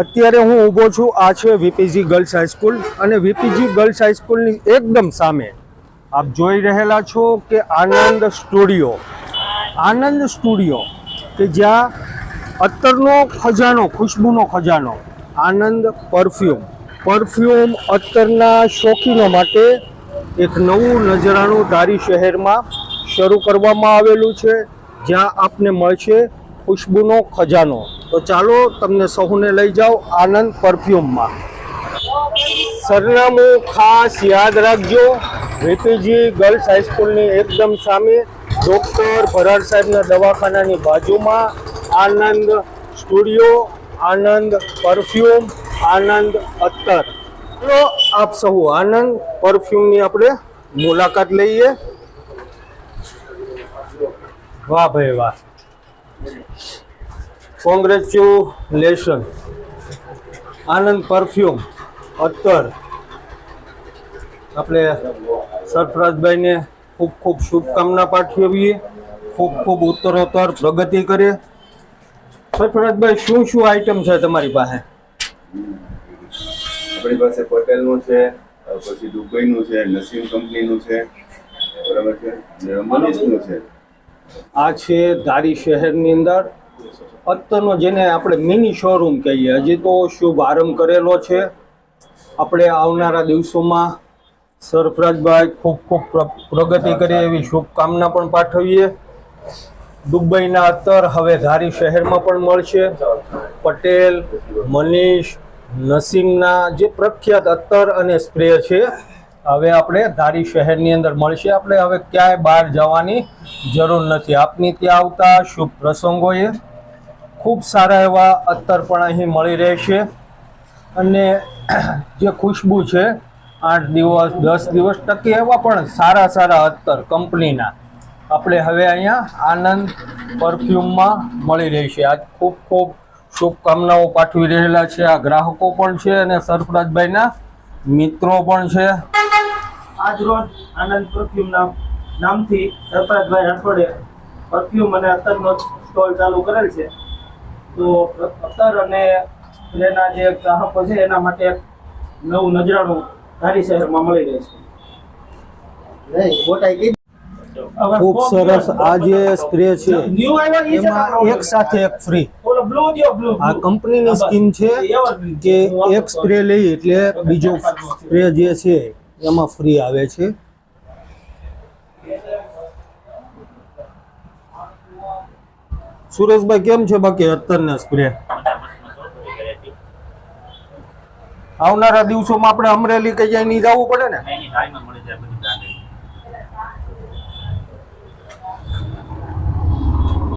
અત્યારે હું ઊભો છું, આ છે વીપીજી ગર્લ્સ હાઈસ્કૂલ અને વીપીજી ગર્લ્સ હાઈસ્કૂલની એકદમ સામે. આપ જોઈ રહેલા છો કે આનંદ સ્ટુડિયો. આનંદ સ્ટુડિયો કે જ્યાં અત્તરનો ખજાનો, ખુશ્બુનો ખજાનો, આનંદ પરફ્યુમ. પરફ્યુમ અત્તરના શોખીનો માટે એક નવું નજરાણું ધારી શહેરમાં શરૂ કરવામાં આવેલું છે, જ્યાં આપને મળશે ખુશ્બુનો ખજાનો. તો ચાલો તમને સહુને લઈ જાઓ આનંદ પરફ્યુમમાં. સરનામું ખાસ યાદ રાખજો. વીપીજી ગર્લ્સ હાઈસ્કૂલની એકદમ સામે ડૉક્ટર ભરાડ સાહેબના દવાખાનાની બાજુમાં આનંદ સ્ટુડિયો, આનંદ પરફ્યુમ, આનંદ અત્તર. તો આપ સહુ આનંદ પરફ્યુમની આપણે મુલાકાત લઈએ. વાહ ભાઈ વાહ. કોંગ્રેચ્યુલેશન આનંદ પરફ્યુમ અત્તર. આપણે સરફરાજભાઈને ખૂબ ખૂબ શુભકામના પાઠવીએ ખૂબ ખૂબ ઉત્તરોત્તર પ્રગતિ કરે સરફરાજભાઈ શું શું આઈટમ છે તમારી પાસે? આપણી પાસે પટેલનું છે પછી દુબઈનું છે નસીમ કંપનીનું છે બરાબર છે? મનીષનું છે. આ છે ધારી શહેરની અંદર અત્તરનો જેને આપણે મિની શોરૂમ કહીએ, હજી તો શુભ આરંભ કરેલો છે. આપણે આવનારા દિવસોમાં સરફરાજભાઈ ખૂબ ખૂબ પ્ર- પ્રગતિ કરે એવી શુભકામના પણ પાઠવીએ. દુબઈના અત્તર હવે ધારી શહેરમાં પણ મળશે. પટેલ, મનીષ, નસીમના જે પ્રખ્યાત અત્તર અને સ્પ્રે છે, હવે આપણે ધારી શહેરની અંદર મળશે. આપણે હવે ક્યાંય બહાર જવાની જરૂર નથી. આપની ત્યાં આવતા શુભ પ્રસંગોએ ખૂબ સારા એવા અત્તર પણ અહીં મળી રહેશે અને જે ખુશ્બુ છે, આઠ દિવસ, દસ દિવસ ટકે એવા પણ સારા સારા અત્તર કંપનીના આપણે હવે અહીંયા આનંદ પરફ્યુમમાં મળી રહેશે આજ ખૂબ ખૂબ શુભકામનાઓ પાઠવી રહેલા છે. આ ગ્રાહકો પણ છે અને સરફરાજભાઈના મિત્રો પણ છે. આજ રોજ આનંદ પરફ્યુમ નામ નામથી સરફરાજભાઈ રાઠોડે પરફ્યુમ અને અત્તરનો સ્ટોલ ચાલુ કરેલ છે. તો અત્તર અને એના જે ગ્રાહકો છે એના માટે નવું નજરાણું ધારી શહેરમાં મળી રહેશે ખૂબ સરસ. આ જે સ્પ્રે છે એમાં એક સાથે એક ફ્રી ઓલો બ્લુ દ્યો બ્લુ આ કંપનીની સ્કીમ છે કે એક સ્પ્રે લઈ એટલે બીજો સ્પ્રે જે છે એમાં ફ્રી આવે છે. સુરેશભાઈ કેમ છે બાકી અત્યારના સ્પ્રે? આવનારા દિવસોમાં આપણે અમરેલી કે ક્યાંય નહીં જવું પડે ને?